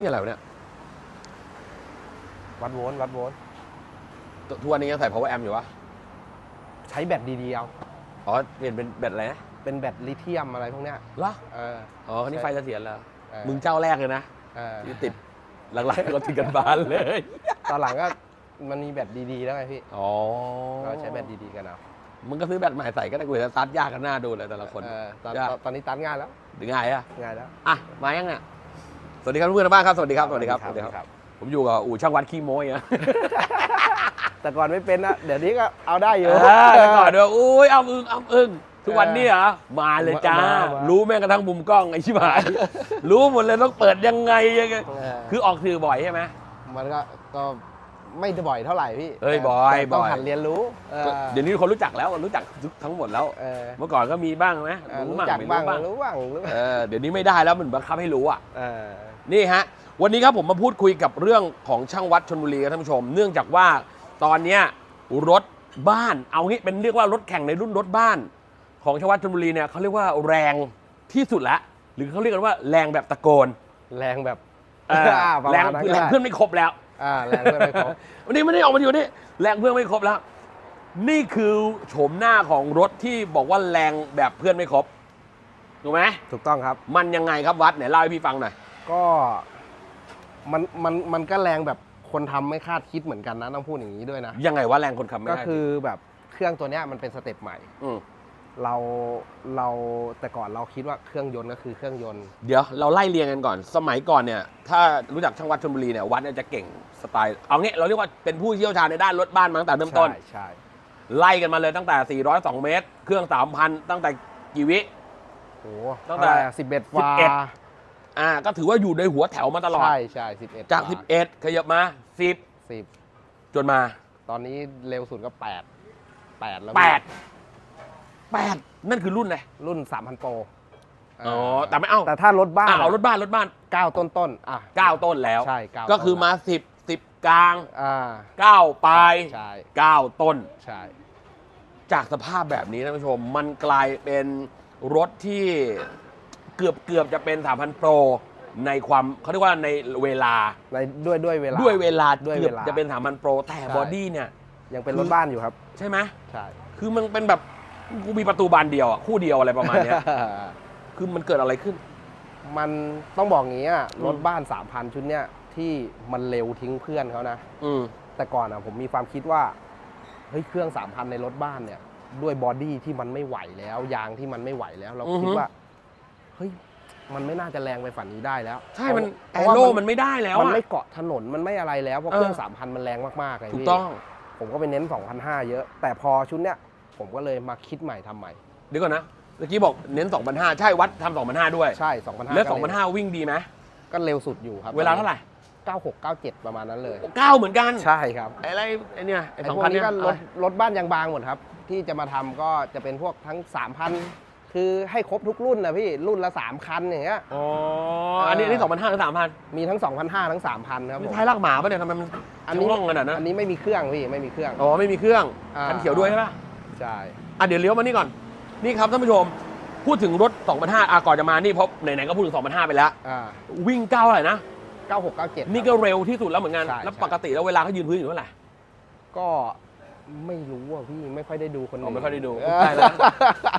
นี่อะไรวะเนี่ยวัดโวลต์วัดโวลต์ตทุกวันนี้ยังใส่ power amp อยู่วะใช้แบตดีๆเอาอ๋อเปลี่ยนเป็นแบตอะไรนะเป็นแบตลิเธียมอะไรพวกเนี้ยเหรอเอออ๋อคันนี้ไฟเสถียรแล้วเออมึงเจ้าแรกเลยนะเออที่ติดหลังๆก็ติดกันบานเลยตอนหลังก็มันมีแบตดีๆแล้วไงพี่อ๋อเราใช้แบตดีๆกันเอามึงก็ซื้อแบตใหม่ใส่ก็ได้กูจะสตาร์ทยากกันหน้าดูเลยแต่ละคน เออตอนยาก ตอนตอนนี้ตันง่ายแล้ว หรือง่ายอะง่ายแล้ว อะมายังอะ สวัสดีครับเพื่อนๆทางบ้านครับสวัสดีครับสวัสดีครับสวัสดีครับ ผมอยู่กับอู่ช่างวัดขี้โม้ยอะแต่ก่อนไม่เป็นนะเดี๋ยวนี้ก็เอาได้อยู่ เออแต่ก่อนเดี๋ยวอุ้ยเอาอึ้งเอาอึ้งทุกวันนี้เหรอมาเลยจ้า มามารู้แม้กระทั่งมุมกล้องไอ้ชิบหาย รู้หมดเลยต้องเปิดยังไงยังไงเออ คือออกสื่อบ่อยใช่ไหม มันก็ก็ไม่ได้บ่อยเท่าไหร่พี่เอ้ยแต่บ่อยแต่ต้องบ่อย หัดเรียนรู้เออเดี๋ยวนี้คนรู้จักแล้วรู้จักทั้งหมดแล้ว เออเมื่อก่อนก็มีบ้างไหมเออรู้รู้บ้างจักไม่บ้างรู้บ้างรู้บ้างรู้บ้างเออเดี๋ยวนี้ไม่ได้แล้วมันบังคับให้รู้อะ เออ นี่ฮะวันนี้ครับผมมาพูดคุยกับเรื่องของช่างวัดชนบุรีครับท่านผู้ชม เนื่องจากว่าตอนเนี้ยรถบ้านเอางี้เป็นเรียกว่ารถแข่งในรุ่นรถบ้าน ของช่างวัดชนบุรีเนี่ยเขาเรียกว่าแรงที่สุดละ หรือเขาเรียกกันว่าแรงแบบตะโกนแรงแบบเอออ่าประแรงมาณนั้นคือก็แรงได้เพื่อนไม่ครบแล้วอ่าแรงเพื่อนไม่ครบวันนี้ไม่ได้ออกมาอยู่นี่แรงเพื่อนไม่ครบแล้ว นี่คือโฉมหน้าของรถที่บอกว่าแรงแบบเพื่อนไม่ครบถูกไหมถูกต้องครับ มันยังไงครับวัดไหนเล่าให้พี่ฟังหน่อย ก็มันมันมันก็แรงแบบคนทำไม่คาดคิดเหมือนกันนะต้องพูดอย่างนี้ด้วยนะ ยังไงว่าแรงคนขับไม่ก็ได้คือแบบเครื่องตัวเนี้ยมันเป็นสเต็ปใหม่ มเราเราแต่ก่อนเราคิดว่าเครื่องยนต์ก็คือเครื่องยนต์ เดี๋ยวเราไล่เรียงกันก่อน สมัยก่อนเนี่ย ถ้ารู้จักช่างวัดชลบุรีเนี่ยวัดเนี่ยจะเก่งสไตล์ เอางี้เราเรียกว่าเป็นผู้เชี่ยวชาญในด้านรถบ้านมาตั้งแต่เริ่มต้น ใช่ใช่ไล่กันมาเลยตั้งแต่ 402 เมตร เครื่อง 3,000 ตั้งแต่กี่วิโอ้ตั้งแต่ สิบเอ็ดวา11 อ่า ก็ถือว่าอยู่ในหัวแถวมาตลอด ใช่ใช่สิบเอ็ดจาก 11 ขยับมา สิบ10 จนมา ตอนนี้เร็วสุดก็แปดแปดแล้ว8 8 นั่นคือรุ่นอะไรรุ่นสามพันโปรอ๋อ แต่ไม่เอาแต่ถ้ารถบ้านอะเอารถบ้านรถบ้าน เก้าต้นต้นๆอะ9 ต้นแล้ว ใช่เก้าก็คือต้นมา 10 10 กลาง อ่า9 ปลาย ใช่9 ต้น ใช่ จากสภาพแบบนี้ท่านผู้ชม มันกลายเป็นรถที่ เกือบเกือบจะเป็น 3,000โปรในความเขาเรียกว่าในเวลาในด้วยด้วยเวลาด้วยเวลาด้วยเกือบเวลา จะเป็น 3,000โปรแต่ใช่บอดี้เนี่ย ยังเป็นรถบ้านอยู่ครับ ใช่ไหมใช่คือมันเป็นแบบกูมีประตูบานเดียวอะคู่เดียวอะไรประมาณเนี้ยคือมันเกิดอะไรขึ้น มันต้องบอกงี้อะอืมรถบ้าน 3,000 ชุดเนี้ยที่มันเร็วทิ้งเพื่อนเขานะอืมแต่ก่อนอะผมมีความคิดว่าเฮ้ยเครื่อง 3,000 ในรถบ้านเนี่ย ด้วยบอดี้ที่มันไม่ไหวแล้ว ยางที่มันไม่ไหวแล้ว เราคิดว่าเฮ้ยมันไม่น่าจะแรงไปฝันนี้ได้แล้วใช่มันเพแอราะว่าโร่มันไม่ได้แล้วมันอะไม่เกาะถนนมันไม่อะไรแล้วเพราะเออเครื่อง3,000มันแรงมากๆเลยถูกพี่ต้อง ผมก็ไปเน้น2,500เยอะ แต่พอชุดเนี้ยผมก็เลยมาคิดใหม่ทำใหม่เดี๋ยวก่อนนะเมื่อกี้บอกเน้น2,500ใช่วัดทำ2,500ด้วยใช่2,500แล้วก็เร็2,500วิ่งดีไหมก็เร็วสุดอยู่ครับ เวลาเท่าไหร่96 97 ประมาณนั้นเลยเก้าเหมือนกัน ใช่ครับ ไอ้อะไรไอ้เนี่ยไอ้ไอ้สองพวกพันนี้เนี่ยก็รอะไรถรถบ้านยางบางหมดครับ ที่จะมาทำก็จะเป็นพวกทั้ง 3,000 คือให้ครบทุกรุ่นนะพี่รุ่นละ 3 คันอย่างเงี้ย อ๋อ อันนี้อันนี้สองพันห้าหรือสามพันมีทั้ง 2,500 ทั้ง 3,000 ครับผม ท้ายลากหมาปะเนี่ยทำไมมันอันนี้ช่องขนาดนั้นอันนี้ไม่มีเครื่องพี่ไม่มีเครื่อง อ๋อไม่มีเครื่องอ่า คันเขียวด้วยใช่ปะใช่ อะเดี๋ยวเลี้ยวมานี่ก่อน นี่ครับท่านผู้ชม พูดถึงรถ2,500อะก่อนจะมานี่เพราะไหนๆก็พูดถึง2,500ไปแล้ว อ่าวิ่งเก้าเท่าไหร่นะ 96 97 นี่ก็เร็วที่สุดแล้วเหมือนกัน ใช่แล้วใช่ ปกติแล้วเวลาเขายืนพื้นอยู่เท่าไหร่ก็ ไม่รู้อะพี่ไม่ค่อยได้ดูคนอ๋ออื่นไม่ค่อยได้ดูเออใช่แล้ว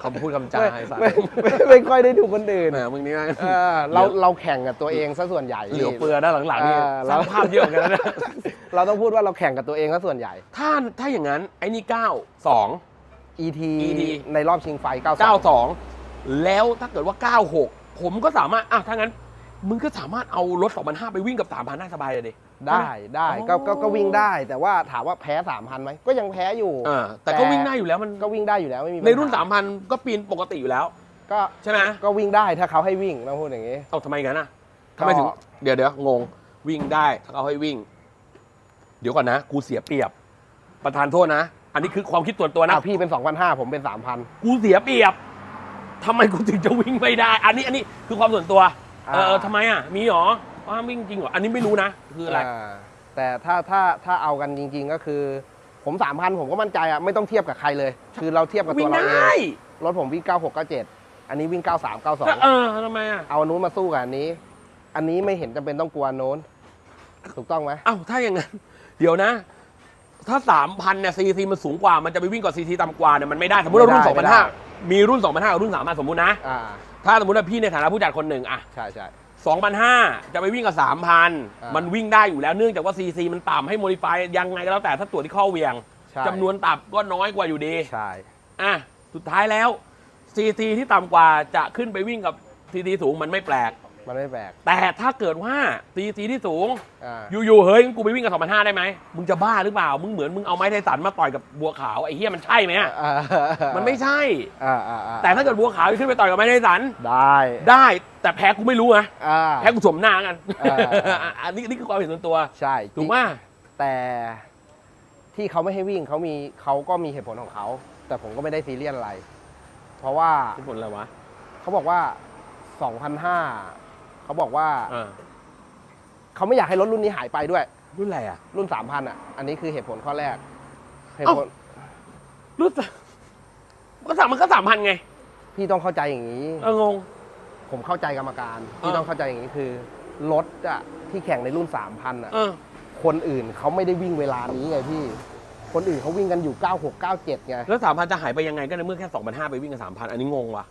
คำพูดคำจาไม่ไอ้สัตว์ไม่ไม่ไม่ค่อยได้ดูคนอื่นแหมมึงนี่นะเออเราเราแข่งกับตัวเองซะส่วนใหญ่เหลือเฟือด้านหลังๆนี่เออสร้างภาพเยอะเหมือนกันนะเราต้องพูดว่าเราแข่งกับตัวเองซะส่วนใหญ่ ถ้าถ้าอย่างนั้นไอ้นี่9 2 ET ET ในรอบชิงไฟ92 แล้วถ้าเกิดว่า 96 ผมก็สามารถอะถ้างั้น มึงก็สามารถเอารถ 2,500 ไปวิ่งกับ 3,000ได้สบายเลยดิ ได้ได้อ๋อก็ก็ก็วิ่งได้แต่ว่าถามว่าแพ้3,000ไหมก็ยังแพ้อยู่อ่าแต่ก็วิ่งได้อยู่แล้วมันก็วิ่งได้อยู่แล้วไม่มีปัญในหารุ่น 3,000 ก็ปีนปกติอยู่แล้ว ก็ใช่ไหมก็วิ่งได้ถ้าเขาให้วิ่งต้องพูดอย่างนี้เอาทำไมงั้นอะก็ทำไมถึงเดี๋ยวเดี๋ยวงงวิ่งได้ถ้าเขาให้วิ่ง เดี๋ยวก่อนนะ กูเสียเปรียบ ประธานโทษนะ อันนี้คือความคิดส่วนตัวนะอะพี่เป็น2,500ผมเป็น3,000กูเสียเปรียบทำไมกูถึงจะวิ่งไม่ได้ อันนี้อันนี้คือความส่วนตัว เอออ่าทำไมอะ มีหรอว่าวิ่งจริงเหรอ อันนี้ไม่รู้นะ คืออะไราแต่ถ้าถ้าถ้าเอากันจริง ๆ ก็คือ ผม3,000ผมก็มั่นใจอะไม่ต้องเทียบกับใครเลย คือเราเทียบกับวิ่ตัวงเราเอได้งรถผมวิ่ง 96 97 อันนี้วิ่ง 93ก็92 เออทำไมอะ เอาอันนู้นมาสู้กับอันนี้ อันนี้ไม่เห็นจำเป็นต้องกลัวโน้น ถูกต้องไหม เอ้าถ้าอย่างนั้น เดี๋ยวนะ ถ้าสามพันเนี่ยซีซีมันสูงกว่ามันจะไปวิ่งกับซีซีต่ำกว่าเนี่ยมันไม่ได้ สมมติว่ารุ่นสองพันห้ามีรุ่นสองพันห้ากับรุ่นสามพันสมมตินะ อ่า ถ้าสมมติว่าพี่ในฐานะผู้จัดคนหนึ่งอะใช่ใช่สองพันห้าจะไปวิ่งกับสามพันอ่ามัมันวิ่งได้อยู่แล้วเนื่องจากว่าซีซีมันต่ำให้โมดิฟายยังไงก็แล้วแต่ถ้าตรวจที่ข้อเหวียงใช่จำนวนตับก็น้อยกว่าอยู่ดี ใช่อะสุดท้ายแล้วซีซีที่ต่ำกว่าจะขึ้นไปวิ่งกับซีซีสูงมันไม่แปลก มันไม่แปลกแต่ถ้าเกิดว่าซีซีที่สูง อ่าอยู่ๆเฮ้ยกูไปวิ่งกับ2,500ได้ไหมมึงจะบ้าหรือเปล่า มึงเหมือนมึงเอาไม้ไทสันมาต่อยกับบัวขาวไอ้เหี้ยมันใช่ไหมอะอ่ามันไม่ใช่ อ่าอ่าอ่าแต่ถ้าเกิดบัวขาวขึ้นไปต่อยกับไม้ไทสันได้ได้ แต่แพ้กูไม่รู้นะอ่า แพ้กูสวมหน้ากันอ่า อันนี้นี่คือความเห็นส่วนตัวใช่ถูกไหมแต่ที่เขาไม่ให้วิ่งเขามีเขาก็มีเหตุผลของเขา แต่ผมก็ไม่ได้ซีเรียสอะไร เพราะว่า เป็นผลอะไรวะเขาบอกว่า 2,500 เขาบอกว่าอ่าเขาไม่อยากให้รถรุ่นนี้หายไปด้วย รุ่นอะไรอะ รุ่น3,000อะ อันนี้คือเหตุผลข้อแรก เหตุเอ้าผลรุ่นสก็สามมันก็สามพันไง พี่ต้องเข้าใจอย่างนี้ เอองง ผมเข้าใจกรรมการ พี่อ่า ต้องเข้าใจอย่างนี้คือรถอะที่แข่งในรุ่น3,000อะ เออ คนอื่นเขาไม่ได้วิ่งเวลานี้ไงพี่ คนอื่นเขาวิ่งกันอยู่ 96 97ไงแล้วสามพันจะหายไปยังไงก็ในเมื่อแค่สองพันห้าไปวิ่งกับสามพันอันนี้งงว่ะ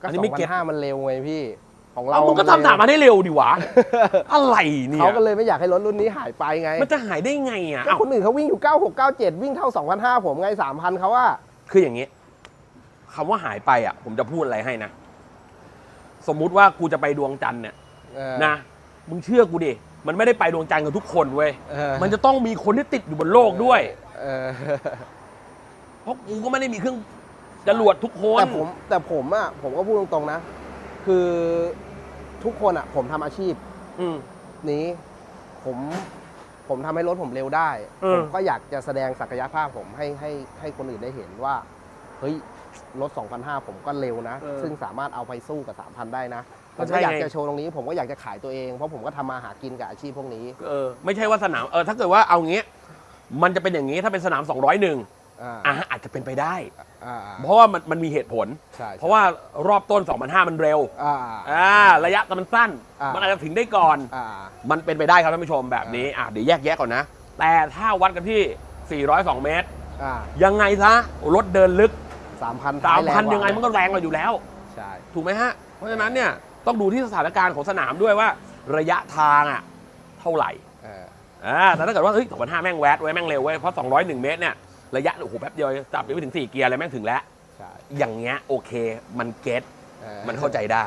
ก็อันนี้ไม่เก็ต2,500มันเร็วไงพี่ ของเราเอามึงก็นทำสามพันให้เร็วดิวะ อะไรเนี่ย เขาก็เลยไม่อยากให้รถรุ่นนี้หายไปไงมันจะหายได้ไงอะก็เอ้าคนอื่นเขาวิ่งอยู่ 96 97 วิ่งเท่า 2,500 ผมไง 3,000เขาว่า คืออย่างนี้คำว่าหายไปอะ ผมจะพูดอะไรให้นะ สมมุติว่ากูจะไปดวงจันทร์เนี่ยเออนะ มึงเชื่อกูดิ มันไม่ได้ไปดวงจันทร์กับทุกคนเว้ย เออ มันจะต้องมีคนที่ติดอยู่บนโลกด้วย เออเพราะกูก็ไม่ได้มีเครื่องจรวดทุกคนแต่ผมแต่ผมอะผมก็พูดตรงๆนะ คือทุกคนอะ ผมทำอาชีพอืม นี้ ผมผมทำให้รถผมเร็วได้ เออ ผมก็อยากจะแสดงศักยภาพผมให้ให้ให้คนอื่นได้เห็นว่า เฮ้ย รถ 2,500 ผมก็เร็วนะซึ่งสามารถเอาไปสู้กับ 3,000 ได้นะผมก็อยากจะโชว์ตรงนี้ ผมก็อยากจะขายตัวเอง เพราะผมก็ทำมาหากินกับอาชีพพวกนี้เออไม่ใช่ว่าสนามเออถ้าเกิดว่าเอางี้ มันจะเป็นอย่างนี้ถ้าเป็นสนาม 201อ่าอะอาจจะเป็นไปได้ อ่าเพราะว่ามันมันมีเหตุผล ใช่เพราะว่ารอบต้น2,500มันเร็วอ่า อ่าระยะมันสั้น อ่ามั มันอาจจะถึงได้ก่อน อ่า มันเป็นไปได้ครับท่านผู้ชมแบบนี้อะเดี๋ยวแยกแยะก่อนนะ แต่ถ้าวัดกันที่ 402 เมตร อ่ายังไงซะรถเดินลึกสามพัน3,000ยังไงมันก็แรงกว่าอยู่แล้ว ใช่ ถูกไหมฮะ เพราะฉะนั้นเนี่ยต้องดูที่สถานการณ์ของสนามด้วยว่า ระยะทางอะเท่าไหร่เออ อ่าแต่ถ้าเกิดว่าเฮ้ย2,500 แม่งแวดไว้ยแม่งเร็วเว้ยเพราะ 201 เมตรเนี่ย ระยะโอ้โหแป๊บเดียวจับไปไม่ถึง 4 เกียร์เลยแม่งถึงแล้ว ใช่อย่างเงี้ยโอเคมันเก็ตออมันเข้าใจได้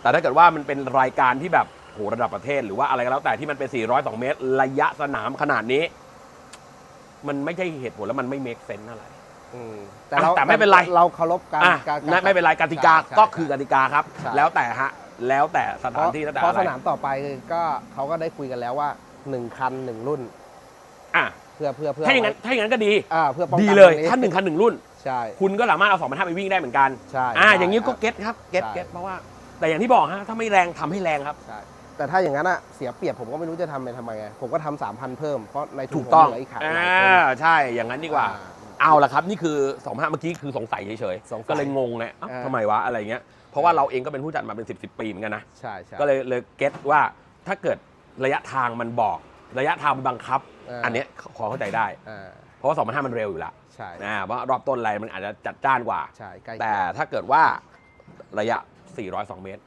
แต่ถ้าเกิดว่ามันเป็นรายการที่แบบโหระดับประเทศหรือว่าอะไรก็แล้วแต่ที่มันเป็น 402 เมตร ระยะสนามขนาดนี้ มันไม่ใช่เหตุผลแล้วมันไม่เมคเซนอะไร อืมอะแต่ไม่เป็นไร เราเคารพการอะการนั่นไม่เป็นไรกติกาใช่ใช่ก็คือกติกาครับ ใช่ แล้วแต่ฮะแล้วแต่สเพถานราะที่แล้วแต่เพราะอะไรสนามต่อไปก็เขาก็ได้คุยกันแล้วว่าหนึ่งคันหนึ่งรุ่น อะเพื่อเพื่อเพื่อถ้าอย่างนั้นถ้าอย่างนั้นก็ดีอ่าเพื่อป้องกันดีเลยตรงถ้าหนึ่งคันหนึ่งรุ่น ใช่ คุณก็สามารถเอาสองพันห้าไปวิ่งได้เหมือนกันใช่อ่าใช่อย่างนี้ก็อะเก็ตครับเก็ตใช่ เก็ตเพราะว่า แต่อย่างที่บอกฮะถ้าไม่แรงทำให้แรงครับ ใช่แต่ถ้าอย่างนั้นอะเสียเปรียบผมก็ไม่รู้จะทำไปทำไมไงผมก็ทำสามพันเพิ่มเพราะในทุถูนกผมต้องเหลืออีกขายหอ่ลายคนาใช่อย่างนั้นดีกว่าเอาละครับ นี่คือสองห้าเมื่อกี้คือสงสัยเฉยสงสัยๆก็เลยงงเลยเอ้าเออทำไมวะอะไรเงี้ยเพราะว่าเราเองก็เป็นผู้จัดมาเป็น 10บสปีเหมือนกันนะ ใช่ใช่ก็เลยเลยเก็ตว่าถ้าเกิดระยะทางมันบอก ระยะทางมันบังคับเอออัอันเนี้ยขอเข้าใจได้ อ่า เพราะว่าสองพันห้ามันเร็วอยู่แล้วใช่ นะเพราะรอบต้นอะไรมันอาจจะจัดจ้านกว่า ใช่ ใกล้แต่ถ้าเกิดว่าระยะ 402 เมตร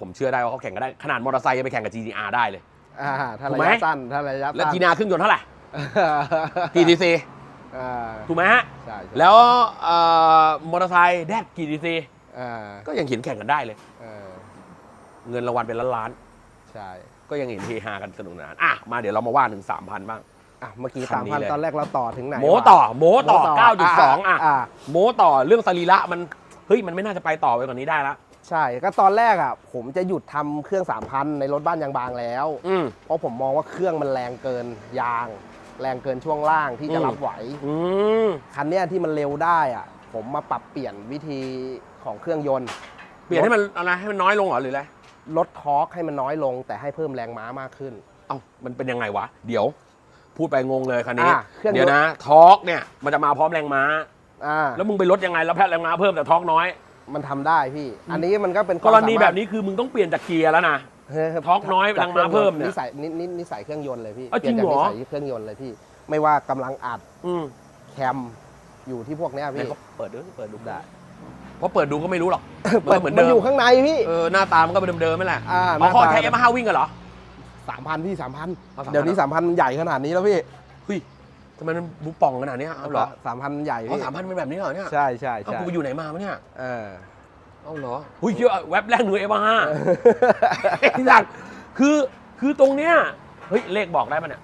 ผมเชื่อได้ว่าเขาแข่งกันได้ ขนาดมอเตอร์ไซค์ยังไปแข่งกับ GTR ได้เลย อ่า ถ้าถูระกไหม ยะสั้น ถ้าระยะแล้ว สั้น GTR เครื่องยนต์เท่าไหร่ GTC อ่าถูกไหมฮะ ใช่ใช่แล้วเอ่อมอเตอร์ไซค์แดก GTC อ่าก็ยังเห็นแข่งกันได้เลย เออเงินรางวัลเป็นล้านล้านใช่ๆก็ยังเห็นเฮฮากันสนุกสนานอะ มาเดี๋ยวเรามาว่าถึง3,000บ้าง อะเมื่อกี้คัสานมนี้พันเลย ตอนแรกเราต่อถึงไหนโมวะ ต่อโมต่อ โม้9.2 อะอ่าโมต่อเรื่องสรีระมันเฮ้ยมันไม่น่าจะไปต่อไปกว่านี้ได้ละใช่ก็ตอนแรกอะผมจะหยุดทำเครื่องสามพันในรถบ้านยางบางแล้ว อืม เพราะผมมองว่าเครื่องมันแรงเกินยาง แรงเกินช่วงล่างที่จะอืม รับไหว อืม คันเนี้ยที่มันเร็วได้อะ ผมมาปรับเปลี่ยนวิธีของเครื่องยนต์เปลี่ยนให้มันอะไรให้มันน้อยลงเหรอหรืออะไรลดทอร์กให้มันน้อยลง แต่ให้เพิ่มแรงม้ามากขึ้น เอ้ามันเป็นยังไงวะ เดี๋ยว พูดไปงงเลยคันนี้ อะเครื่องยนต์ เดี๋ยวนะทอร์กเนี่ยมันจะมาพร้อมแรงม้า อ่าแล้วมึงไปลดยังไงแล้วแพทแรงม้าเพิ่มแต่ทอร์กน้อย มันทำได้พี่ อันนี้มันก็เป็นกรณีควาสามารถแบบนี้คือมึงต้องเปลี่ยนจากเกียร์แล้วนะ ท็อร์กน้อยจแรงม้าเพิ่มเนี่ยนิสัยนินินิสัยเครื่องยนต์เลยพี่เอ้าเปลี่ยนจากจริงเหรนิอสัยเครื่องยนต์เลยพี่ ไม่ว่ากำลังอัดอืมแคมอยู่ที่พวกเนี้ยไหนพี่ เขาเปิดดูเปิดดูได้ เพราะเปิดดูก็ไม่รู้หรอกเปิดเหมือนมันเดิอมยู่ข้างในพี่ เออหน้าตามันก็เป็นเดิมๆนั่นแหละอ่าอ๋อเขาแค่เอมาห้าวิ่งกันเหรอ สามพันพี่สามพันเอา3,000 เดี๋ยวนี้สามพันใหญ่ขนาดนี้แล้วพี่เฮ้ยทำไมมันบุป่องขนาดเนี้ยเอาเหรอสามพันใหญ่เขาพี่สามพันเป็นแบบนี้เหรอเนี่ยใช่ใช่เอาใช่กูไปอยู่ไหนมาวะเนี่ย เออ เอาเหรอหุ้ยเยอะแว็บแรกหนูเอมาห้าไอ้สัตว์คือคือตรงเนี้ยเฮ้ยเลขบอกได้ปะเนี่ย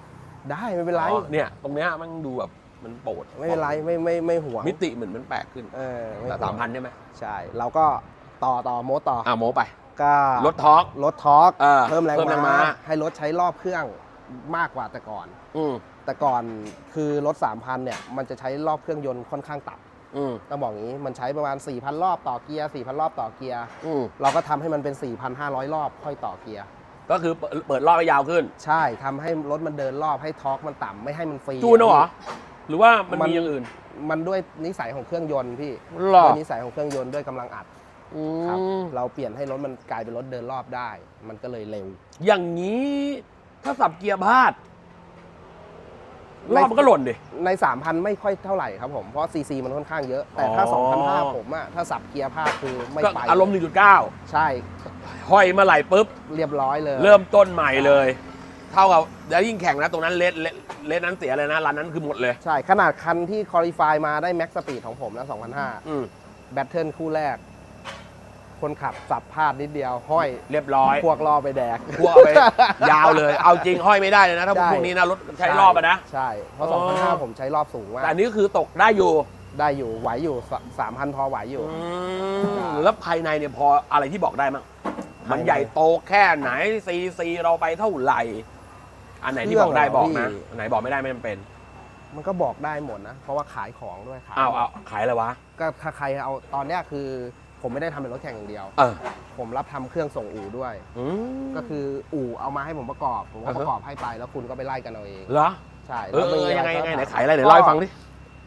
ได้ไม่เป็นไรอ๋อเนี่ย ตรงเนี้ยมันดูแบบมันโปรดไม่เป็นไรไม่ไม่ไม่ห่วงมิติเหมือนมันแปลกขึ้นเออไแต่ห่วงสามพันใช่ไหมใช่ เราก็ต่อต่อโมดต่ออ่าโมไป ก็รถทอร์กลดทอร์กเออเพิ่มแรงเพิ่มแรงม้า ม้าให้รถใช้รอบเครื่องมากกว่าแต่ก่อน อืมแต่ก่อนคือรถ 3,000 เนี่ย มันจะใช้รอบเครื่องยนต์ค่อนข้างต่ำอืมต้องบอกอย่างนี้มันใช้ประมาณ 4,000 รอบต่อเกียร์ 4,000 รอบต่อเกียร์ อืมเราก็ทำให้มันเป็น 4,500 รอบค่อยต่อเกียร์ ก็คือเปิดเปิดรอบให้ยาวขึ้น ใช่ทำให้รถมันเดินรอบให้ทอร์กมันต่ำไม่ให้มันฟรี จูนเอาเหรอ หรือว่ามันมัน มีอย่างอื่นมันด้วยนิสัยของเครื่องยนต์พี่หรอด้วยนิสัยของเครื่องยนต์ด้วยกำลังอัดอื ครับมเราเปลี่ยนให้รถมันกลายเป็นรถเดินรอบได้ มันก็เลยเร็ว อย่างนี้ถ้าสับเกียร์พลาดรอบมันก็หล่นดิ ใน 3,000 ไม่ค่อยเท่าไหร่ครับผม เพราะซีซีมันค่อนข้างเยอะ แต่ถ้าอ๋อ2,500 ผมอะถ้าสับเกียร์พลาดคือไม่ก็ไปอารมณ์ 1.9 ใช่ ห้อยเมื่อไหร่ปุ๊บ เรียบร้อยเลย เริ่มต้นใหม่เลย เท่ากับแล้วยิ่งแข่งนะ ตรงนั้นเลสเลสเลสนั้นเสียเลยนะร้านนั้นคือหมดเลย ใช่ ขนาดคันที่คอลี่ฟายมาได้แม็กซ์สปีดของผมนะ2,500อืมแบตเทิลคู่แรก คนขับสับพลาดนิดเดียวห้อยเรียบร้อยพวกล่อไปแดก พวกไป ยาวเลย เอาจริงห้อยไม่ได้เลยนะถ้าใช่ พวกนี้นะรถใช้รอบอะนะ ใช่ เพราะอ๋อ 2,500ผมใช้รอบสูงมากแต่อันนี้ก็คือตกได้อยู่ได้อยู่ไหวอยู่3,000 พอไหวอยู่ อืมแล้วภายในเนี่ยพออะไรที่บอกได้มั้งมันใหญ่โตแค่ไหนซีซีเราไปเท่าไหร่ อันไหนที่บอกได้บอกนะอันไหนบอกไม่ได้ไม่จำเป็นมันก็บอกได้หมดนะ เพราะว่าขายของด้วยขายอ้าวเอาขายอะไรวะ ก็ถ้าใครเอาตอนเนี้ยคือ ผมไม่ได้ทำเป็นรถแข่งอย่างเดียว เออผมรับทำเครื่องส่งอู่ด้วย อืม ก็คืออู่เอามาให้ผมประกอบ ผมก็อ่าฮะ ประกอบให้ไปแล้วคุณก็ไปไล่กันเอาเอง เหรอใช่เออเออมียังไงก็ยังไงไหนถมขายอะไรเดี๋ยวเล่าให้ฟังดิ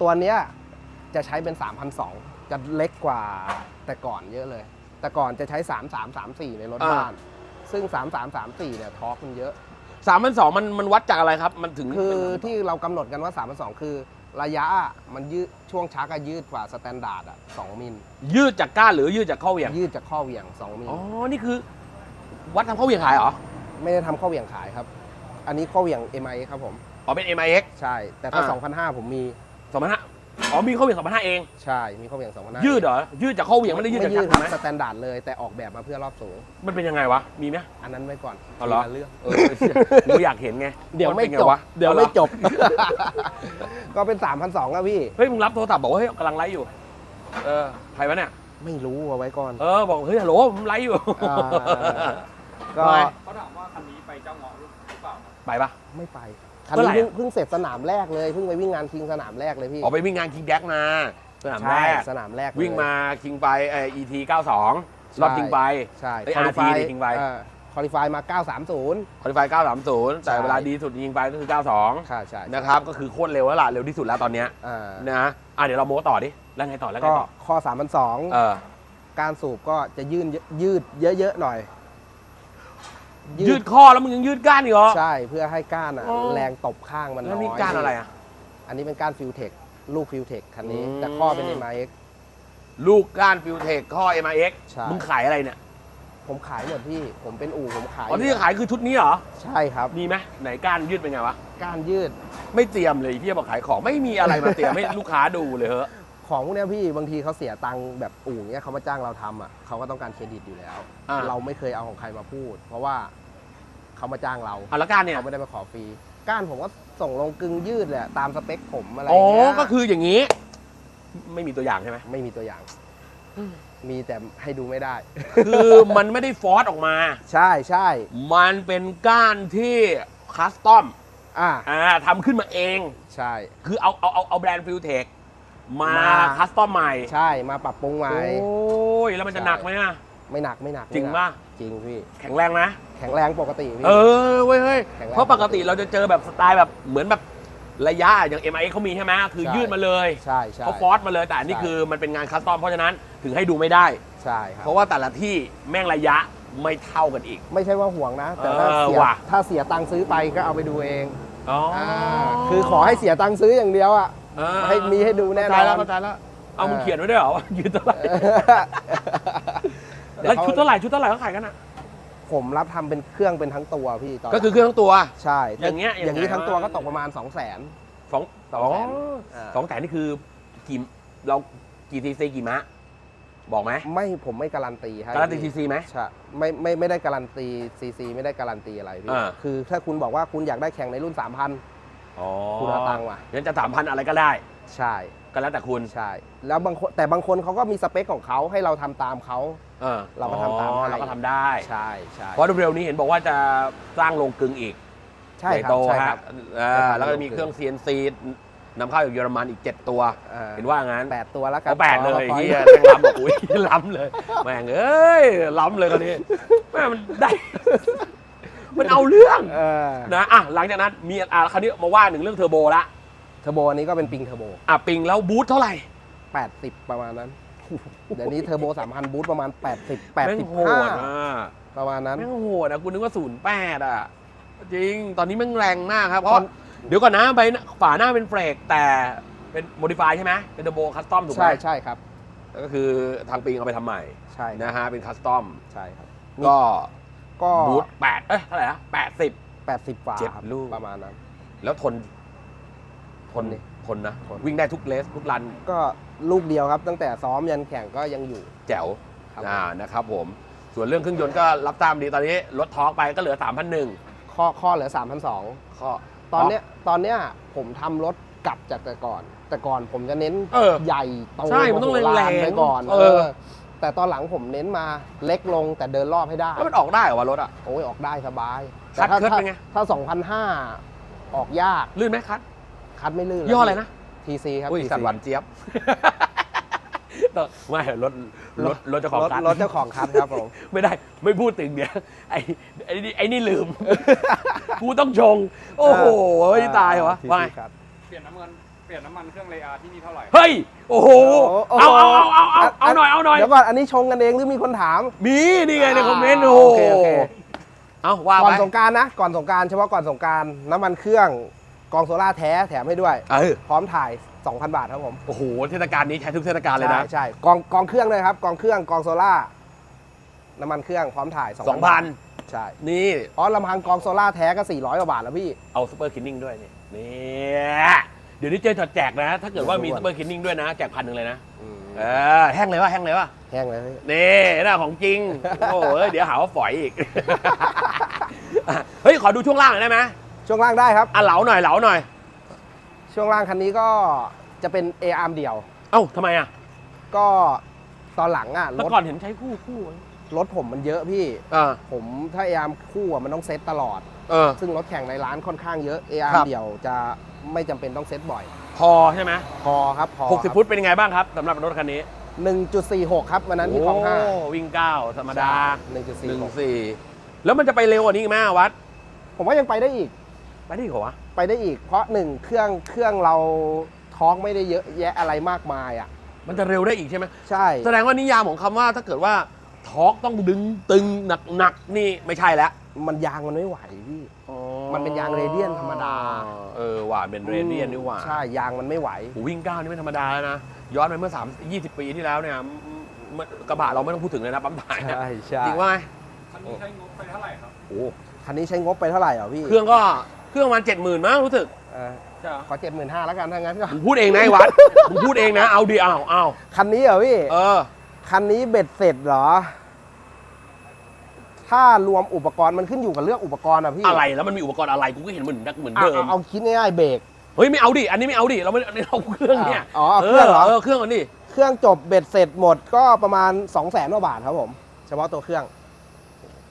ตัวเนี้ยจะใช้เป็น 3,200 จะเล็กกว่าแต่ก่อนเยอะเลย แต่ก่อนจะใช้ 3334 ในรถอ่า บ้าน ซึ่ง 3334 เนี่ยทอร์กมันเยอะ สามพันสองมันมันวัดจากอะไรครับ มันถึงคือที่เรากำหนดกันว่า3,200คือ ระยะอะมันยืดช่วงชักอะยืดกว่าสแตนดาร์ดอะ2มิลยืดจากก้านหรือยืดจากข้อเหวี่ยงยืดจากข้อเหวี่ยง2มิลอ๋อนี่คือ วัดทำข้อเหวี่ยงขายเหรอไม่ได้ทำข้อเหวี่ยงขายครับ อันนี้ข้อเหวี่ยง MI ครับผมอ๋อเป็น MIX ใช่ แต่ถ้าอ่า2,500ผมมีสองพันห้า อ๋อมีข้อเหวี่ยงสองพันห้าเอง ใช่ มีข้อเหวี่ยง2,500ยืดเหรอ ยืดจากข้อเหวี่ยงไม่ได้ยืดจากยืชัดกครัถูกไหมบสแตนดาร์ดเลยแต่ออกแบบมาเพื่อรอบสูง มันเป็นยังไงวะ มีไหม อันนั้นไว้ก่อนเอาเหรอทีละเรื่องเออกูอยากเห็นไงเดี๋ยวไม่นป็นจงบวะเดี๋ยวอาหรไม่อจบ ก็เป็น 3,200อะพี่ เฮ้ยมึงรับโทรศัพท์บอกว่าเฮ้ยกำลังไลฟ์อยู่ เออใครวะเนี่ย ไม่รู้เอาไว้ก่อน เออบอกเฮ้ยฮัลโหลผมไลฟ์อยู่ อ่า ก็ทำไมเขาถามว่าคันนี้ไปเจ้าเงาะหรือเปล่าครับไปปะไม่ไป คันเมื่อไหร่นี้อะเพิ่งเพิ่งเสร็จสนามแรกเลยเพิ่งไปวิ่งงานคิงสนามแรกเลยพี่ออกไปวิ่งงานคิงแดกมาสนามแรใช่กสนามแรกเลย วิ่งมาคิงไปเอ่อ ET 92 รอบคิงไป ใช่เอ้ย RT ดิคิงไปคอลิฟายมา 930 คอลิฟาย930 แต่ใช่ เวลาดีสุดยิงไปก็คือ 92 ค่ะใช่นะครับ ก็คือโคตรเร็วแล้วล่ะ เร็วที่สุดแล้วตอนเนี้ยอ่านะอะเดี๋ยวเราโม้ต่อดิ แล้วไงต่อแล้วไงก็ต่อข้อ3,200เออการสูบก็จะยืดยืดเยอะๆหน่อย ยืดข้อแล้วมึงยังยืดก้านอีกเหรอ ใช่เพื่อให้ก้านอะอ๋อ แรงตบข้างมันน้แล้อวยนี่ก้านอะไรอะ อันนี้เป็นก้านฟิวเทคลูกฟิวเทคคันนี้อืม แต่ข้อเป็น MIX ลูกก้านฟิวเทคข้อ MIX ใช่ มึงขายอะไรเนี่ยผมขายหมดพี่ผมเป็นอู่ผมขายอ๋อที่จะขายคือชุดนี้เหรอ ใช่ครับมีไหมไหนก้านยืดเป็นไงวะ ก้านยืด ไม่เตรียมเลยพี่บอกขายของไม่มีอะไรมาเตรียมให้ลูกค้าดูเลยเหรอะ ของพวกเนี้ยพี่บางทีเขาเสียตังค์แบบอู่เนี้ยเขามาจ้างเราทำอะเขาก็ต้องการเครดิตอยู่แล้ว อะเราไม่เคยเอาของใครมาพูด เพราะว่าเขามาจ้างเราอะแล้วก้านเนี่ยเขาไม่ได้มาขอฟรีก้านผมก็ส่งลงกึ่งยืดแหละตามสเปคผมอะไรอ๋อเงี้ยก็คืออย่างนี้ ไม่มีตัวอย่างใช่ไหมไม่มีตัวอย่าง มีแต่ให้ดูไม่ได้ คือมันไม่ได้ฟอร์สออกมา ใช่ใช่มันเป็นก้านที่คัสตอมอ่าอ่าทำขึ้นมาเอง ใช่ คือเอาเอาเอาเอาแบรนด์ฟิวเทค มามาคัสตอมใหม่ใช่มาปรับปรุงใหม่ โอ้ยแล้วมันจะหนักไหมอะ ไม่หนักไม่หนักจริงไม่หนัป่ะ จริงพี่ แข็งแรงนะ แข็งแรงปกติพี่ เออเว้ยเฮ้ยแข็งแรงเพราะปกติเราจะเจอแบบสไตล์แบบเหมือนแบบระยะอย่าง m i เขามีใช่ไหมคือใช่ยืดมาเลยใช่ใช่เขาฟอร์สมาเลย แต่อันนี้ใช่คือมันเป็นงานคัสตอมเพราะฉะนั้นถึงให้ดูไม่ได้ใช่ครับเพราะว่าแต่ละที่แม่งระยะไม่เท่ากันอีก ไม่ใช่ว่าห่วงนะ แต่ถ้าเออเสียว่ะถ้าเสียตังค์ซื้อไปก็เอาไปดูเองอ๋ออาคือขอให้เสียตังค์ซื้ออย่างเดียวอะเออ ให้มีให้ดูแน่นอนเข้าใจแล้วเข้าใจแล้วเอามึงเออเขียนไว้ด้วยเหรอว่ายืนเท่าไหร่เดี๋ยแล้วขชุดเท่าไหร่ชุดเท่าไหร่เขาขายกันอะผมรับทำเป็นเครื่องเป็นทั้งตัวพี่ตอนก็คือเครื่องทั้งตัวใช่ อย่างเงี้ยอย่างนี้อย่างไงทั้งตัววะก็ตกประมาณ2 0 0 0 0นสองสองแสนอ๋อสองแสนนี่คือกี่เรากี่ซีซีกี่ม้าบอกไหมไม่ผมไม่การันตีให้การันตีซีซีไหมใช่ไม่ไม่ไม่ได้การันตีซีซีไม่ได้การันตีอะไรพี่อ่าคือถ้าคุณบอกว่าคุณอยากได้แข่งในรุ่น3,000 อ๋อคุณเอาตังค์มา งั้นจะสามพันอะไรก็ได้ ใช่ก็แล้วแต่คุณใช่ แล้วบางคนแต่บางคนเขาก็มีสเปคของเขาให้เราทำตามเขา เออเราก็ทำตามอ๋อให้ เราก็ทำได้ ใช่ใช่เพราะเร็วๆนี้เห็นบอกว่าจะสร้างโรงกลึงอีกใช่ใหญ่ครับโตใช่คฮะรับ เออแล้วก็จะมีเครื่อง CNC นำเข้าจากเยอรมันอีก 7 ตัว อ่าเห็นว่างั้นแปดตัวแล้วกันเอาแปดเลยขอเฮีขยอแม่งล้ำบอกอุ้ยล้ำเลย แม่งเอ้ยล้ำเลยคนนี้แม่งมันได้ มันเอาเรื่องเออนะอะหลังจากนั้นมีอะคราวนี้มาว่าหนึ่งเรื่องเทอร์โบละเทอร์โบอันนี้ก็เป็นปิงเทอร์โบ อะปิงแล้วบูทเท่าไหร่ 80 ประมาณนั้น เดี๋ยวนี้เทอร์โบ3,000 บูทประมาณ 80 แม่งโหดอะ85ประมาณนั้น แม่งโหดอะกูนึกว่าศูนย์แปดอะ จริงตอนนี้แม่งแรงมากครับ เพราะเดี๋ยวก่อนนะใบหน้าฝาหน้าเป็นเฟรกแต่เป็นโมดิฟายใช่ไหมเป็นเทอร์โบคัสตอมถูกไหมใช่ใช่ครับก็คือทางปิงเอาไปทำใหม่ใช่ครับนะฮะเป็นคัสตอม ใช่ครับ ก็ ก็บูทแปดเอ้ยเท่าไหร่นะแปดสิบ80กว่าเจ็ดครับลูก ประมาณนั้น แล้วทนทน ทนดิทนนะ ทน วิ่งได้ทุกเลสทุกรันก็ลูกเดียวครับ ตั้งแต่ซ้อมยันแข่งก็ยังอยู่ แจ๋วครับ อ่านะครับผม ส่วนเรื่องเครื่องยนต์ก็รับตามดีตอนนี้ลดทอร์กไปก็เหลือ 3,001ข้อข้อเหลือ 3,200 ข้อ ตอนเนี้ยตอนเนี้ยผมทำรถกลับจากแต่ก่อน แต่ก่อนผมจะเน้นเออใหญ่โตใช่มันต้องโโหแรงๆไปก่อนเออ แต่ตอนหลังผมเน้นมาเล็กลงแต่เดินรอบให้ได้ แล้วมันออกได้เหรอวะรถอะ โอ้ยออกได้สบายคัดถ้าเคิร์ดถ้าเป็นไง ถ้า2,500ออกยากลื่นไหมคัด คัดไม่ลื่นย่ออะไรนะ ทีซีครับ อุ้ย TC สัตว์หวานเจี๊ยบไม่รถรถรถเจ้าของรถคัดรถเจ้าของคัดครับผม ไม่ได้ไม่พูดถึงเดี๋ยวไอ้ไอ้นี่ไอ้นี่ลืม กูต้องชง โอ้โหเออตายเหรอ TC ว่าไง ครับ เปลี่ยนน้ำมัน เปลี่ยนน้ำมันเครื่องเรอาที่นี่เท่าไหร่ เฮ้ย โอ้โห โอ้โห เอาเอาเอาเอาเอาเอาหน่อย เอาหน่อย เดี๋ยวก่อนอันนี้ชงกันเองหรือมีคนถาม มีนี่ไงในคอมเมนต์อ่าโอ้โอเคโอเค เอาว่าก่อนไปสงกรารนะ ก่อนสงกรารเฉพาะก่อนสงกรารน้ำมันเครื่องกองโซล่าแท้แถมให้ด้วย เออพร้อมถ่าย 2,000 บาทครับผมโอ้โห เทศกาลนี้ใช้ทุกเทศกาลเลยนะ ใช่ใช่กองกองเครื่องเลยครับกองเครื่องกองโซล่าน้ำมันเครื่องพร้อมถ่ายสองพันใช่นี่ เพราะลำพังกองโซล่าแท้ก็400กว่าบาทแล้วพี่ เอาซูเปอร์คินนิ่งด้วยนี่นี่ เดี๋ยวนี้เจอจอดแจกนะ ถ้าเกิดว่ามีเดี๋ยวซูเปอร์คินนิ่งด้วยนะ แจกพันหนึ่งเลยนะอืมเออแห้งเลยวะแห้งเลยวะแห้งเลยพี่นี่น่าของจริง โอ้เอ้ยเดี๋ยวหาว่าฝอยอีกอะเฮ้ย ขอดูช่วงล่างหน่อยได้ไหมช่วงล่างได้ครับ อะเหลาหน่อยเหลาหน่อย ช่วงล่างคันนี้ก็จะเป็น A arm เดี่ยว เอ้าทำไมอะก็ตอนหลังอะรเมื่อถก่อนเห็นใช้คู่คู่รถผมมันเยอะพี่ เออผมถ้า A arm คู่อะมันต้องเซตตลอด เออ ซึ่งรถแข่งในร้านค่อนข้างเยอะ A ค arm รับ เดี่ยวจะ ไม่จำเป็นต้องเซตบ่อย พอใช่ไหมพอครับพอหกสิบฟุตเป็นยังไงบ้างครับสำหรับรถคันนี้1.46 ครับวันนั้นที่คลองห้าโวิ่งเก้าธรรมดาหนึ่งจุดหสี่นึ่งหกสี่แล้วมันจะไปเร็วกว่านี้อีกไหมอะวัดผมว่ายังไปได้อีก ไปได้อีกเหรอวะ ไปได้อีก เพราะหนึ่งเครื่องเครื่องเราทอร์กไม่ได้เยอะแยะอะไรมากมายอะ มันจะเร็วได้อีกใช่ไหมใช่แสดงว่านิยามของคำว่าถ้าเกิดว่าทอร์กต้องดึงตึงหนักหนักๆนี่ไม่ใช่แล้วมันยางมันไม่ไหวพี่ มันเป็นยางเรเดียนธรรมดา เออว่ะเป็นเรเดียนนี่หว่าใช่ ยางมันไม่ไหวโอ้วิ่งก้าวนี่ไม่ธรรมดาแล้วนะ ย้อนไปเมื่อ3 20 ปีที่แล้วเนี่ยเมื่อกระบะเราไม่ต้องพูดถึงเลยนะปั๊มถ่ายเนี่ยใช่ใช่จริงว่าไงคันนี้ใช้งบไปเท่าไหร่ครับโอ้คันนี้ใช้งบไปเท่าไหร่อะพี่ เครื่องก็เครื่องประมาณเจ็ดหมื่นมั้งรู้สึกเออใช่เหรอขอเจ็ดหมื่นห้าแล้วกันถ้างั้นก็มึงพูดเองนะไอ้วัดมึงพูดเองนะเอาดิเอาเอาคันนี้เหรอพี่ เออ คันนี้เบ็ดเสร็จเหรอ ถ้ารวมอุปกรณ์มันขึ้นอยู่กับเรื่องอุปกรณ์อะพี่อะไรแล้วมันมีอุปกรณ์อะไรกูก็เห็นเหมือนเหมือนอะเดิมเอาเอาคิดง่ายๆเบรกเฮ้ยไม่เอาดิอันนี้ไม่เอาดิเราไม่อันนี้เราเครื่องเนี่ยอ๋อเอาเครื่องเหรอเออเครื่องอันนี้เครื่องจบเบ็ดเสร็จหมดก็ประมาณ2 0 0แสนกว่าบาทครับผมเฉพาะตัวเครื่อง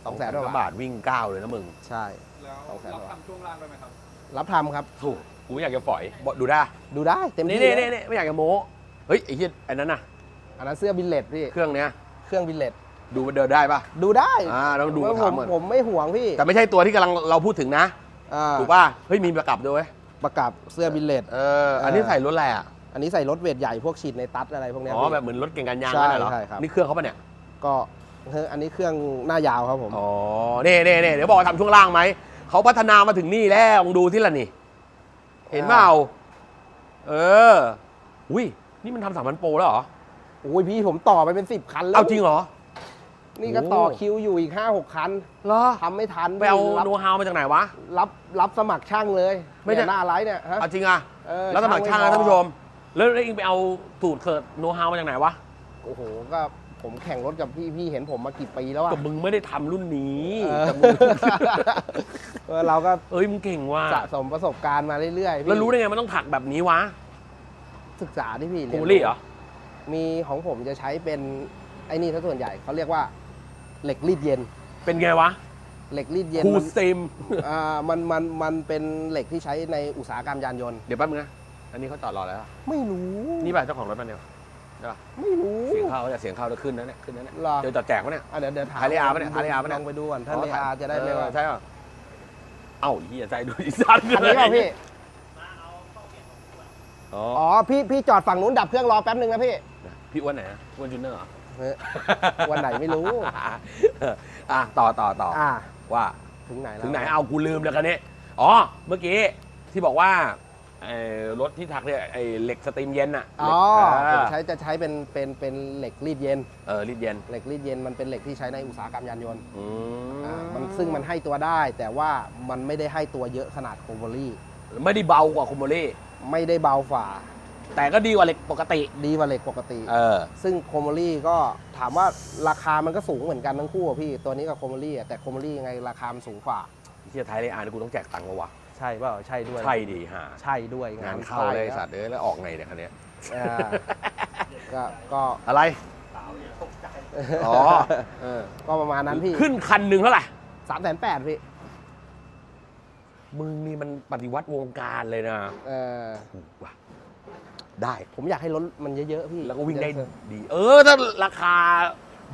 2 0 0แสนกว่าบาทบาทวิ่งก้าวเลยนะมึงใช่แล้วสองแสนเรากว่าทำช่วงล่างด้วยไหมครับรับทำครับถูกกูอยากจะฝอยบอกดูได้ดูได้เต็มนี่ที่นี่เลนี่ยนี่ไม่อยากจะโม้เฮ้ยไอ้เหี้ยอันนั้นน่ะอันนั้นเสื้อบิลเลตพี่เครื่องเนี้ยเครื่องบิลเลต ดูมันเดินได้ปะดูได้อ่าต้องดูผมถามก่อนผมไม่ห่วงพี่แต่ไม่ใช่ตัวที่กำลังเราพูดถึงนะอ่าถูกป่ะเฮ้ยมีประกับด้วยเวยประกับเสื้อบิลเลตเอออันนี้ใส่รถอะไรอะอันนี้ใส่รถเวทใหญ่พวกฉีดในตัดอะไรพวกเนี้ยอ๋อพี่แบบเหมือนรถเก่งการยางใช่นั่นน่ะเหรอใช่ครับนี่เครื่องเขาปะเนี่ยก็เฮ้ยอันนี้เครื่องหน้ายาวครับผมอ๋อเน่เน่เน่เดี๋ยวบอกว่าทำช่วงล่างไหมเขาพัฒนามาถึงนี่แล้วลองดูที่ละนี่ เห็นเปล่าเออ อุ้ยนี่มันทำสามพันโปรแล้วเหรอโอ้ยพี่ผมต่อไปเป็นสิบคันแล้วเอาจริงเหรอ นี่ก็โอ้ต่อคิวอยู่อีกห้าหกคันเหรอทำไม่ทันไปเอารับโน้ตฮาวมาจากไหนวะ รับรับสมัครช่างเลยไม่ใช่เนี่ยหน้าไลฟ์เนี่ยฮะเอาจริงอะเออแล้วสมัครช่างนะไพอท่านผู้ชมแล้วแล้วเองไปเอาสูตรเกิดโน้ตฮาวมาจากไหนวะ โอ้โหก็ผมแข่งรถกับพี่พี่เห็นผมมากี่ปีแล้วอะก็มึงไม่ได้ทำรุ่นนี้เออแต่มึงเออเราก็เอ้ยมึงเก่งว่ะสะสมประสบการณ์มาเรื่อยๆพี่แล้วรู้ได้ไงมันต้องถักแบบนี้วะ ศึกษาที่พี่โคมลี่เหรอ มีของผมจะใช้เป็นไอ้นี่ซะส่วนใหญ่เขาเรียกว่า เหล็กรีดเย็น เป็นไงวะเหล็กรีดเย็นคูมันเซมอ่ามันมันมันเป็นเหล็กที่ใช้ในอุตสาหกรรมยานยนต์ เดี๋ยวแป๊บนึงนะ อันนี้เขาจอดรอแล้ว ไม่รู้นี่ป่ะเจ้าของรถมันเนี่ยใช่ป่ะไม่รู้เสียงเข้าจะเสียงเข้าจะขึ้นนะเนี่ยขึ้นนะเนี่ยหรอเจอจอดแจกวะเนี่ย อะเดี๋ยวเดี๋ยวถามถ่ายเรียอาร์ปะเนี่ยถ่ายเรียอาร์ปะเนี่ย ลองไปดูก่อนถ้าเรียอาร์จะได้ไม่ว่าเออใช่ป่ะเอ้าเฮียใจดูอีสันอันนี้เปล่าพี่อ๋ออ๋อพี่พี่จอดฝั่งนู้นดับเครื่องรอแป๊บนึงนะพี่พี่อ้วนไหนอะอ้วนจูเนอร์เหรอเฮ้ย วันไหนไม่รู้ อะต่อต่อต่ออ่าว่า ถึงไหนแล้วถึงไหนเอากูลืมแล้วกันนี้อ๋อ เมื่อกี้ที่บอกว่าเอ่อรถที่ถักเนี่ยไอ้เหล็กสตรีมเย็นอะอ๋อเหล็กผมเออใช้จะใช้เป็นเป็นเป็นเหล็กรีดเย็น เออรีดเย็นเหล็กรีดเย็นมันเป็นเหล็กที่ใช้ในอุตสาหกรรมยานยนต์อือ่ามันซึ่งมันให้ตัวได้ แต่ว่ามันไม่ได้ให้ตัวเยอะขนาดโคโบลี่ ไม่ได้เบากว่าคุมโบรี่ ไม่ได้เบาฝ่า แต่ก็ดีกว่าเหล็กปกติ ดีกว่าเหล็กปกติ เออ ซึ่งโคโมลี่ก็ถามว่าราคามันก็สูงเหมือนกันทั้งคู่อะพี่ ตัวนี้กับโคโมลี่อะแต่โคโมลี่ยังไงราคามันสูงกว่า เฮียไทยเลยอ่านกูต้องแจกตังค์มาวะใช่เปล่าใช่ด้วยใช่ดีฮะใช่ด้วยงานเข้าเลยไอ้สัตว์เอ้ยแล้วออกไงเนี่ยคันเนี้ยอ่าก็ก็อะไร อ๋อ เออก็ประมาณนั้นพี่ขึ้นคันหนึ่งเท่าไหร่ สามแสนแปดพี่มึงนี่มันปฏิวัติวงการเลยนะเออ ถูกว่ะ ได้ ผมอยากให้รถมันเยอะๆพี่แล้วก็วิ่งได้ดี เออ ถ้าราคา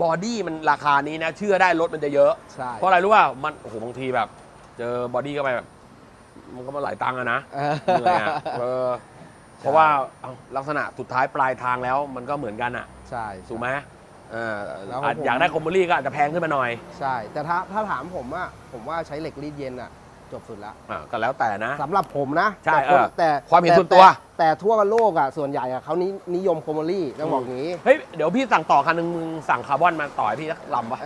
บอดี้มันราคานี้นะ เชื่อได้รถมันจะเยอะ ใช่เพราะอะไรรู้ป่ะมันโอ้โหบางทีแบบ เจอบอดี้เข้าไปแบบ มันก็มาหลายตังค์อะนะเออเหนื่อยอะเออเพราะว่าเอาลักษณะสุดท้ายปลายทางแล้วมันก็เหมือนกันอะใช่ถูกไหมเออแล้วของอาจผมอยากได้คอมเบอรี่ก็อาจจะแพงขึ้นมาหน่อย ใช่ แต่ถ้าถ้าถามผมอะผมว่าใช้เหล็กรีดเย็นอะ จบสุดแล้วอ่าก็แล้วแต่นะ สำหรับผมนะใช่แต่คนเออแต่ความเห็นแต่ส่วนตัว แแต่ทั่วโลกอะส่วนใหญ่อะเขานินิยมโคโมลี่ต้องบอกอย่างนี้ เฮ้ย เดี๋ยวพี่สั่งต่อคันหนึงมึงสั่งคาร์บอนมาต่อให้พี่สักลำปะ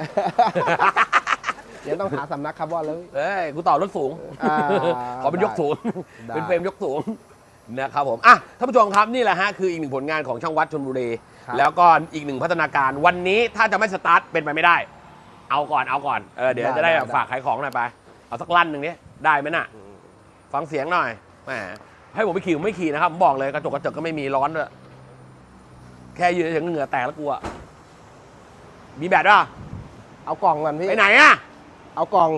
เดี๋ยวต้องหาสำนักคาร์บอนแล้วเอ้ย กูต่อรถสูง อ่าขอเป็นยกสูง ได้ เป็นเฟรมยกสูง นะครับผม อะ ท่านผู้ชมครับนี่แหละฮะ คืออีกหนึ่งผลงานของช่างวัดชนบุรี ครับแล้วก็อีกหนึ่งพัฒนาการ วันนี้ถ้าจะไม่สตาร์ทเป็นไปไม่ได้ เอาก่อน เอาก่อน เออ เดี๋ยวจะได้แบบฝากขายของหน่อยไป เอาสักลั่นหนึ่งนี้ ได้ไหมน่ะ ฟังเสียงหน่อยแหมให้ผมไปขี่ผมไม่ขี่นะครับผมบอกเลยกระจกกระจกก็ไม่มีร้อนด้วยแค่ยืนเฉยๆเหงื่อแตกแล้วกลัว มีแบตป่ะเอากล่องก่อนพี่ ไปไหนอะเอากล่อง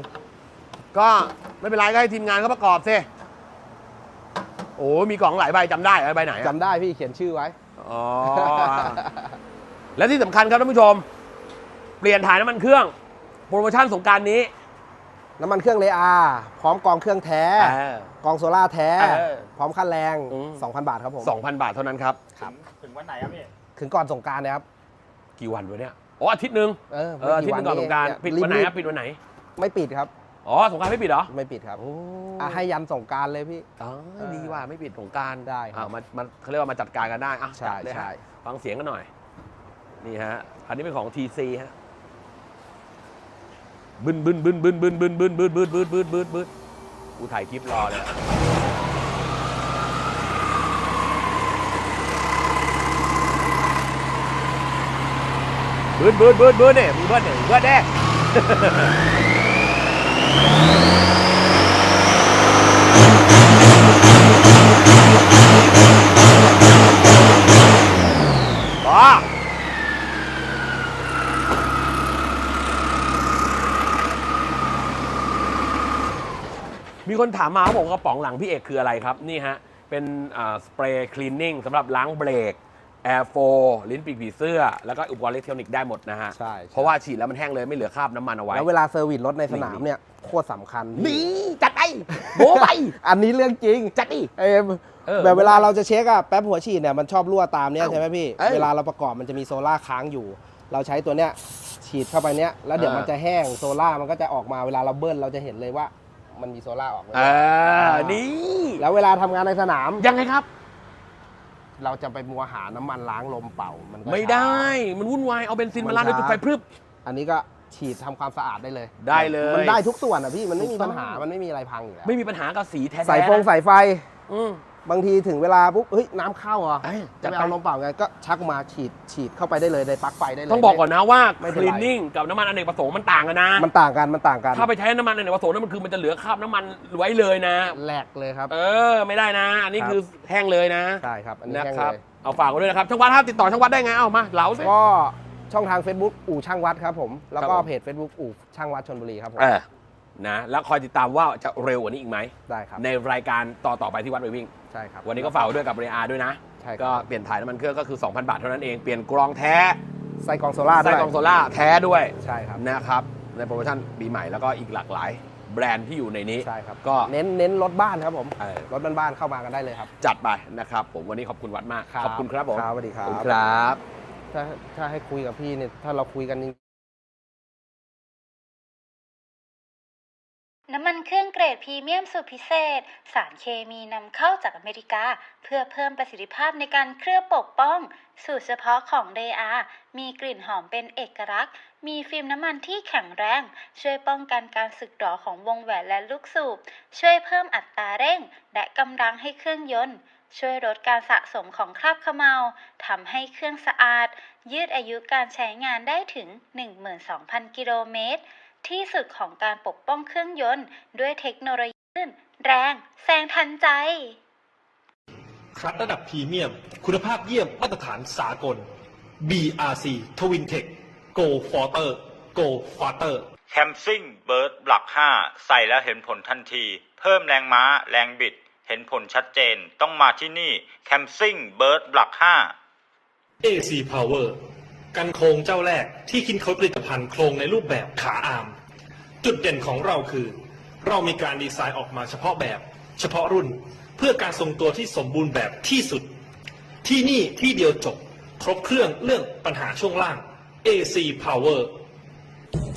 ก็ไม่เป็นไรก็ให้ทีมงานเขาประกอบสิโอ้มีกล่องหลายใบจำได้เหรอใบไหนอะจำได้พี่เขียนชื่อไว้ อ๋อ และที่สำคัญครับท่านผู้ชม เปลี่ยนถ่ายน้ำมันเครื่อง โปรโมชั่นสงกรารนี้ น้ำมันเครื่องเลอาพร้อมกองเครื่องแท้เออกองโซล่าแท้เออพร้อมค่าแรง อืม 2,000 บาทครับผม 2,000 บาทเท่านั้นครับ ครับ ถึงวันไหนครับพี่ ถึงก่อนสงกรารนะครับ กี่วันวะเนี่ย อ๋ออาทิตย์หนึ่งเออเอออาทิตย์หนึงก่อนสงกรารเยปิดวันไหนรีครับปิดวันไหน ๆไม่ปิดครับ อ๋อสงกรารไม่ปิดเหรอไม่ปิดครับโอ้อะให้ยันสงกรารเลยพี่ อ๋อเออดีว่าไม่ปิดสงกรารได้ครับอ่ามามาเขาเรียกว่ามาจัดการกันได้อะใช่จัดเลยฮะใช่ ฟังเสียงกันหน่อย นี่ฮะ อันนี้เป็นของ TC ฮะ บึนบึนบึนบึนบึนบึนบึนบึนบึนบึนบึนบึนบึนกูถ่ายคลิปรอเลยบึนบึนบึนบึนเนี่ยมึงเบิ้ลเนี่ยมึงเบิ้ลเนี่ยอ๋อ มีคนถามมาเขาบอกว่ากระป๋องหลังพี่เอกคืออะไรครับ นี่ฮะ เป็นสเปรย์คลีนนิ่งสำหรับล้างเบรกแอร์โฟลิ้นปีกผีเสื้อ แล้วก็อุปกรณ์อิเล็กทรอนิกส์ได้หมดนะฮะ ใช่ เพราะว่าฉีดแล้วมันแห้งเลยไม่เหลือคราบน้ำมันเอาไว้ แล้วเวลาเซอร์วิสรถในสนามเนี่ย โคตรสำคัญพี่นี่ จัดไปโบะไป อันนี้เรื่องจริง จัดดิเอ้ยเออแบบเวลาเราจะเช็คอะแป๊บหัวฉีดเนี่ยมันชอบรั่วตามเนี่ยเอ้าใช่ไหมพี่เอ้ยเวลาเราประกอบมันจะมีโซล่าค้างอยู่ เราใช้ตัวเนี้ยฉีดเข้าไปเนี้ยแล้วเดี๋ยวอ่ามัมันจะแห้งโซล่ามันก็จะออกมาเวลาเราเบิ้ลเราจะเห็นเลยว่า มันมีโซล่าออกมาเออนี่แล้วเวลาทำงานในสนาม ยังไงครับ เราจะไปมัวหาน้ำมันล้างลมเป่ามันก็ไม่ช้าได้มันวุ่นวาย เอาเบนซินมัมานลาดในจุดไฟช้าพรึบ อันนี้ก็ฉีดทำความสะอาดได้เลยได้เลย มันได้ทุกส่วนอะพี่มันไม่มีถูกต้ปัองญหามันไม่มีอะไรพังอยู่แล้วไม่มีปัญหากับสีแท้ๆสายฟงนะสายไฟอืม บางทีถึงเวลาปุ๊บเฮ้ยน้ำเข้าเหรอะเอ้ยจะไป เอาลมเป่าไงก็ชักมาฉีดฉีดเข้าไปได้เลยในปลั๊กไฟได้เลย ต้องบอกก่อนนะว่าไม่คเป็นไร ลีนนิ่งกับน้ำมันอเนกประสงค์มันต่างกันนะ มันต่างกันมันต่างกันถ้าไปใช้น้ำมันอเนกประสงค์นั่นมันคือมันจะเหลือคราบน้ำมันไว้เลยนะ แหลกเลยครับ เออไม่ได้นะ อันนี้ครับ คือแห้งเลยนะใช่ครับอันนี้นะแห้งครับ เลยเอาฝากไว้ด้วยนะครับช่างวัดครับติดต่อช่างวัดได้ไงเอามาเหลาสิ ก็ช่องทาง Facebook อู่ช่างวัดครับผม แล้วก็ครับผม เพจ Facebook อู่ช่างวัดชนบุรีครับผมเออนะแล้วคอยติดตามว่าจะเร็วกว่านี้อีกไหม ได้ครับ ในรายการต่อต่อไปที่วัดไปวิ่งใช่ครับวันนี้ก็ฝากไว้ด้วยกับเรียอาด้วยนะใช่ครับ ก็เปลี่ยนถ่ายน้ำมันเครื่องก็คือ 2,000 บาทเท่านั้นเอง เปลี่ยนกรองแท้ใส่กล่องโซล่าด้ไส้วยกรองโซล่าแท้ด้วยใช่ครับนะครับในโปรโมชั่นปีใหม่แล้วก็อีกหลากหลายแบรนด์ที่อยู่ในนี้ ใช่ครับก็ เน้นเน้นรถบ้านครับผมเออรถบ้านๆเข้ามากันได้เลยครับ จัดไปนะครับ ผมวันนี้ขอบคุณวัดมากขอบคุณครับผมครับสวัสดีคขรัอบบคุณครับ ถ้าถ้าให้คุยกับพี่เนี่ยถ้าเราคุยกันจริง น้ำมันเครื่องเกรดพรีเมียมสูตรพิเศษ สารเคมีนำเข้าจากอเมริกา เพื่อเพิ่มประสิทธิภาพในการเคลือบปกป้อง สูตรเฉพาะของเดอามีกลิ่นหอมเป็นเอกลักษณ์ มีฟิล์มน้ำมันที่แข็งแรง ช่วยป้องกันการสึกหรอของวงแหวนและลูกสูบ ช่วยเพิ่มอัตราเร่ง และกำลังให้เครื่องยนต์ ช่วยลดการสะสมของคราบขมเมาทำให้เครื่องสะอาด ยืดอายุการใช้งานได้ถึง 12,000 กิโลเมตร ที่สุดของการปกป้องเครื่องยนต์ ด้วยเทคโนโลยีลื่นแรงแซงทันใจคลัตช์ระดับพรีเมียม คุณภาพเยี่ยมมาตรฐานสากล BRC Twin Tech Go Forter Go Farther แคมซิ่งเบิร์ดบลัก 5 ใส่แล้วเห็นผลทันที เพิ่มแรงม้าแรงบิด เห็นผลชัดเจนต้องมาที่นี่แคมซิ่งเบิร์ดบลัก 5 AC Power กันโครงเจ้าแรกที่คิดค้นผลิตภัณฑ์โครงในรูปแบบขาอาม จุดเด่นของเราคือ เรามีการดีไซน์ออกมาเฉพาะแบบ เฉพาะรุ่น เพื่อการทรงตัวที่สมบูรณ์แบบที่สุด ที่นี่ที่เดียวจบ ครบเครื่องเรื่องปัญหาช่วงล่าง AC Power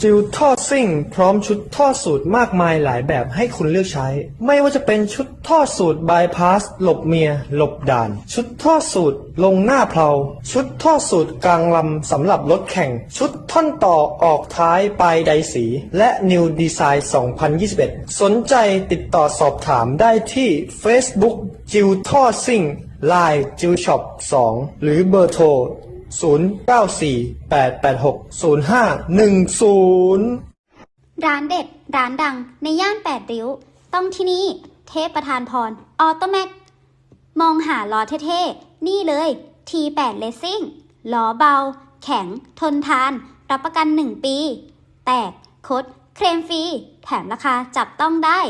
จิวท่อซิ่ง พร้อมชุดท่อสูตรมากมายหลายแบบให้คุณเลือกใช้ ไม่ว่าจะเป็นชุดท่อสูตรบายพาสหลบเมีย หลบด่าน ชุดท่อสูตรลงหน้าเพลา ชุดท่อสูตรกลางลำสำหรับรถแข่ง ชุดท่อนต่อออกท้ายปลายใดสี และ New Design 2021 สนใจติดต่อสอบถามได้ที่ Facebook จิวท่อซิ่ง Line จิวช็อป2หรือเบอร์โทร 0948860510 ร้านเด็ด ร้านดังในย่านแปดริ้ว ต้องที่นี่ เทพประธานพร ออโตแม็ก มองหาล้อเท่ๆ นี่เลย T8 Racing ล้อเบา แข็ง ทนทาน รับประกัน 1 ปี แตก คด เคลมฟรี แถมราคาจับต้องได้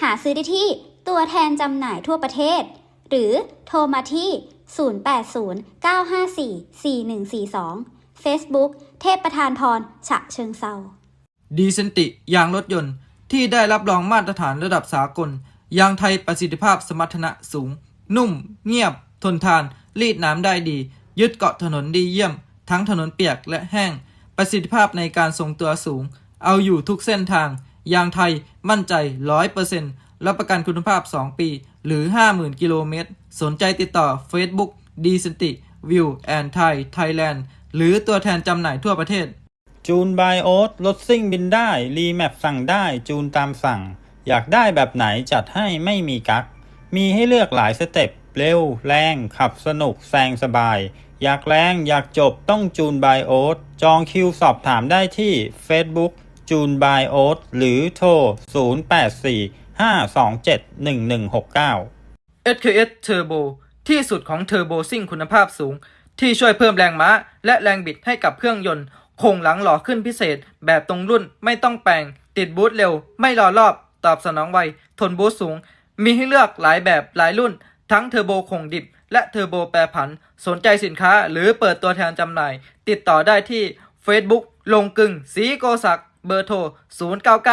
หาซื้อได้ที่ตัวแทนจำหน่ายทั่วประเทศ หรือโทรมาที่ 0809544142 Facebook เทพประธานพร ฉะเชิงเซาดีเซนติยางรถยนต์ที่ได้รับรองมาตรฐานระดับสากล ยางไทยประสิทธิภาพสมรรถนะสูง นุ่ม เงียบ ทนทาน รีดน้ำได้ดี ยึดเกาะถนนดีเยี่ยม ทั้งถนนเปียกและแห้ง ประสิทธิภาพในการทรงตัวสูง เอาอยู่ทุกเส้นทาง ยางไทยมั่นใจ 100%รับประกันคุณภาพ 2 ปี หรือ 50,000 กิโลเมตร สนใจติดต่อ Facebook ดีเซนติวิวแอนไทยไทยแลนด์หรือตัวแทนจำหน่ายทั่วประเทศ จูนบายโอ๊ตรถซิ่งบินได้ รีแมปสั่งได้จูนตามสั่ง อยากได้แบบไหนจัดให้ไม่มีกัก มีให้เลือกหลายสเต็ปเร็ว แรง ขับสนุกแซงสบาย อยากแรงอยากจบต้องจูนบายโอ๊ตจองคิวสอบถามได้ที่ Facebook จูนบายโอ๊ตหรือโทร 0845271169 SKS Turbo ที่สุดของเทอร์โบซิ่งคุณภาพสูง ที่ช่วยเพิ่มแรงม้า และแรงบิดให้กับเครื่องยนต์โครงหลังหล่อขึ้นพิเศษ แบบตรงรุ่นไม่ต้องแปลง ติดบูทเร็ว ไม่รอรอบ ตอบสนองไว ทนบูทสูง มีให้เลือกหลายแบบหลายรุ่น ทั้งเทอร์โบคงดิบ และเทอร์โบแปรผัน สนใจสินค้าหรือเปิดตัวแทนจำหน่าย ติดต่อได้ที่ Facebook ลงกึ่งสีโกศักเบอร์โทร 099